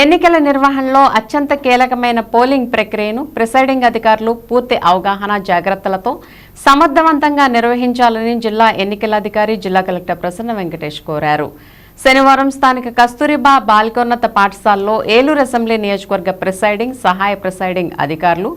ఎన్నికల నిర్వహణలో అత్యంత కీలకమైన పోలింగ్ ప్రక్రియను ప్రిసైడింగ్ అధికారులు పూర్తి అవగాహన జాగ్రత్తలతో సమర్థవంతంగా నిర్వహించాలని జిల్లా ఎన్నికల అధికారి జిల్లా కలెక్టర్ ప్రసన్న వెంకటేష్ కోరారు. శనివారం స్థానిక కస్తూరిబా బాలికోన్నత పాఠశాలలో ఏలూరు అసెంబ్లీ నియోజకవర్గ ప్రిసైడింగ్ సహాయ ప్రిసైడింగ్ అధికారులు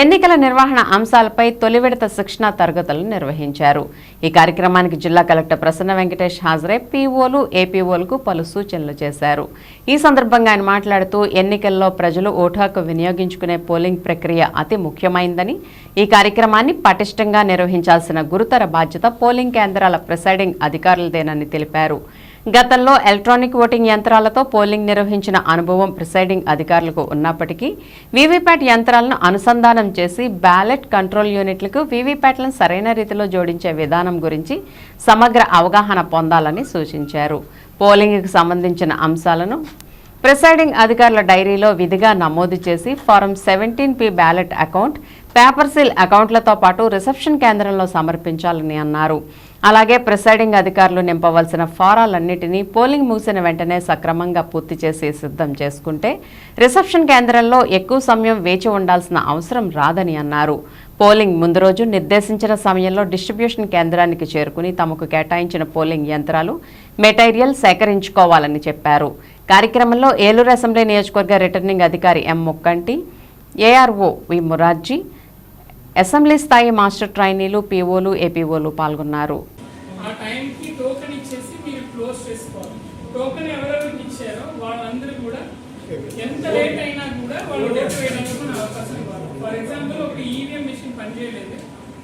ఎన్నికల నిర్వహణ అంశాలపై తొలి విడత శిక్షణా తరగతులను నిర్వహించారు. ఈ కార్యక్రమానికి జిల్లా కలెక్టర్ ప్రసన్న వెంకటేష్ హాజరై పీఓలు ఏపీఓలకు పలు సూచనలు చేశారు. ఈ సందర్భంగా ఆయన మాట్లాడుతూ ఎన్నికల్లో ప్రజలు ఓటు హక్కు వినియోగించుకునే పోలింగ్ ప్రక్రియ అతి ముఖ్యమైందని ఈ కార్యక్రమాన్ని పటిష్టంగా నిర్వహించాల్సిన గురుతర బాధ్యత పోలింగ్ కేంద్రాల ప్రిసైడింగ్ అధికారులదేనని తెలిపారు. గతంలో ఎలక్ట్రానిక్ ఓటింగ్ యంత్రాలతో పోలింగ్ నిర్వహించిన అనుభవం ప్రిసైడింగ్ అధికారులకు ఉన్నప్పటికీ వీవీప్యాట్ యంత్రాలను అనుసంధానం చేసి బ్యాలెట్ కంట్రోల్ యూనిట్లకు వీవీప్యాట్లను సరైన రీతిలో జోడించే విధానం గురించి సమగ్ర అవగాహన పొందాలని సూచించారు. పోలింగ్కు సంబంధించిన అంశాలను ప్రిసైడింగ్ అధికారుల డైరీలో విధిగా నమోదు చేసి form seventeen P ballot account paper seal అకౌంట్లతో పాటు రిసెప్షన్ కేంద్రంలో సమర్పించాలని అన్నారు. అలాగే ప్రిసైడింగ్ అధికారులు నింపవలసిన ఫారాలన్నింటినీ పోలింగ్ ముగిసిన వెంటనే సక్రమంగా పూర్తి చేసి సిద్ధం చేసుకుంటే రిసెప్షన్ కేంద్రంలో ఎక్కువ సమయం వేచి ఉండాల్సిన అవసరం రాదని అన్నారు. పోలింగ్ ముందు రోజు నిర్దేశించిన సమయంలో డిస్ట్రిబ్యూషన్ కేంద్రానికి చేరుకుని తమకు కేటాయించిన పోలింగ్ యంత్రాలు మెటీరియల్ సేకరించుకోవాలని చెప్పారు. కార్యక్రమంలో ఏలూరు అసెంబ్లీ నియోజకవర్గ రిటర్నింగ్ అధికారి M Mukkanti ARO V Murarji assembly స్థాయి మాస్టర్ ట్రైనీలు పీఓలు ఏపీఓలు పాల్గొన్నారు. ఆ టైంకి టోకెన్ ఇచ్చేసి మీరు క్లోజ్ చేసుకోవాలి. టోకెన్ ఎవరెవరికి ఇచ్చారో వాళ్ళందరూ కూడా ఎంత లేట్ అయినా కూడా వాళ్ళు డెత్ వేయడానికి అవకాశం ఇవ్వాలి. ఫర్ ఎగ్జాంపుల్ ఒక ఈవీఎం పనిచేయలేదు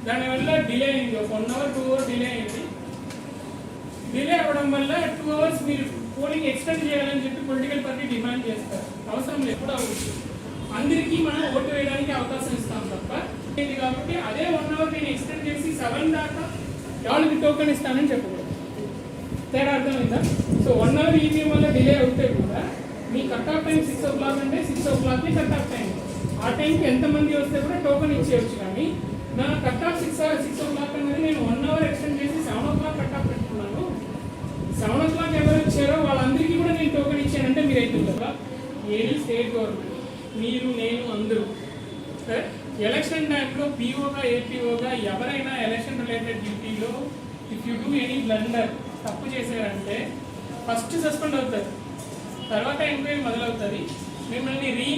దానివల్ల డిలే అయింది. ఒక one hour two hour delay అయింది. డిలే అవ్వడం వల్ల టూ అవర్స్ మీరు పోలింగ్ ఎక్స్టెండ్ చేయాలని చెప్పి పొలిటికల్ పార్టీ డిమాండ్ చేస్తారు. అవసరం ఎప్పుడు అవ్వచ్చు? అందరికీ మనం ఓటు వేయడానికి అవకాశం ఇస్తాం తప్ప ఇది కాబట్టి అదే వన్ అవర్ నేను ఎక్స్టెండ్ చేసి సెవెన్ దాకా వాళ్ళకి టోకెన్ ఇస్తానని చెప్పకూడదు. తేడా అర్థమైందా? సో వన్ అవర్ ఈవీఎం వల్ల డిలే అవుతే కూడా మీ cut off time six o'clock అంటే సిక్స్ ఓ క్లాక్ని కట్ ఆఫ్ టైం ఆ టైంకి ఎంతమంది వస్తే కూడా టోకెన్ ఇచ్చేయచ్చు కానీ నా cut off six six o'clock అనేది నేను వన్ అవర్ ఎక్స్టెండ్ చేసి seven o'clock cut off పెట్టుకున్నాను. సెవెన్ ఓ క్లాక్ ఎవరు వచ్చారో వాళ్ళందరికీ కూడా నేను టోకెన్ ఇచ్చానంటే మీరు అవుతుందా ఏది స్టేట్ గవర్నమెంట్ మీరు నేను అందరూ. సరే ఎలక్షన్ టైంలో పీఓగా ఏపీఓగా ఎవరైనా ఎలక్షన్ రిలేటెడ్ డ్యూటీలో if you do any blunder తప్పు చేశారంటే ఫస్ట్ సస్పెండ్ అవుతారు. తర్వాత ఎంక్వైరీ మొదలవుతుంది. మిమ్మల్ని రీ